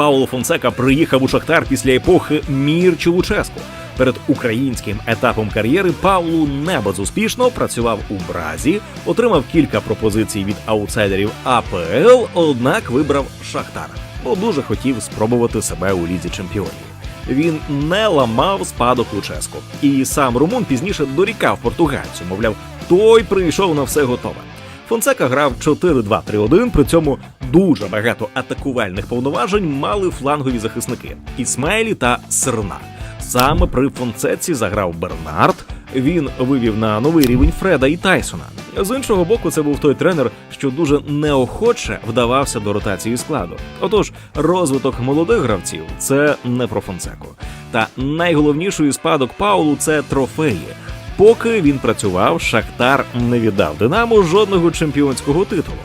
Пауло Фонсека приїхав у Шахтар після епохи Мірчі Луческу. Перед українським етапом кар'єри Паулу не безуспішно працював у Бразі, отримав кілька пропозицій від аутсайдерів АПЛ, однак вибрав Шахтар, бо дуже хотів спробувати себе у лізі чемпіонів. Він не ламав спадок Луческу, і сам Румун пізніше дорікав португальцю, мовляв, той прийшов на все готове. Фонсека грав 4-2-3-1, при цьому дуже багато атакувальних повноважень мали флангові захисники Ісмаїлі та Серна. Саме при Фонсеці заграв Бернард. Він вивів на новий рівень Фреда і Тайсона. З іншого боку, це був той тренер, що дуже неохоче вдавався до ротації складу. Отож, розвиток молодих гравців це не про Фонсеку. Та найголовніший спадок Паулу це трофеї. Поки він працював, Шахтар не віддав Динамо жодного чемпіонського титулу.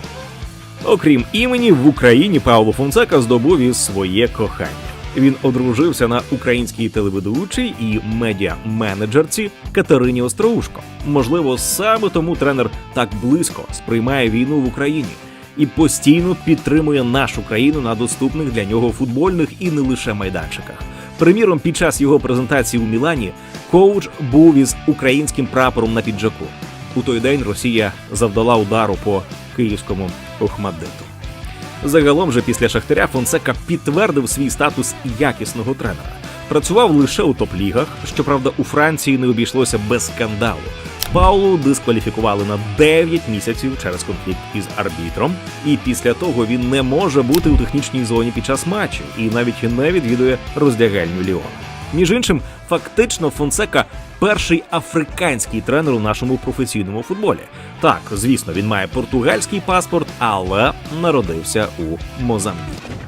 Окрім імені, в Україні Пауло Фонсека здобув і своє кохання. Він одружився на українській телеведучій і медіа-менеджерці Катерині Остроушко. Можливо, саме тому тренер так близько сприймає війну в Україні і постійно підтримує нашу країну на доступних для нього футбольних і не лише майданчиках. Приміром, під час його презентації у Мілані коуч був із українським прапором на піджаку. У той день Росія завдала удару по київському Охмаддиту. Загалом же після Шахтаря Фонсека підтвердив свій статус якісного тренера. Працював лише у топ-лігах. Щоправда, у Франції не обійшлося без скандалу. Паулу дискваліфікували на 9 місяців через конфлікт із арбітром, і після того він не може бути у технічній зоні під час матчів і навіть не відвідує роздягальню Ліона. Між іншим, фактично Фонсека перший африканський тренер у нашому професійному футболі. Так, звісно, він має португальський паспорт, але народився у Мозамбіку.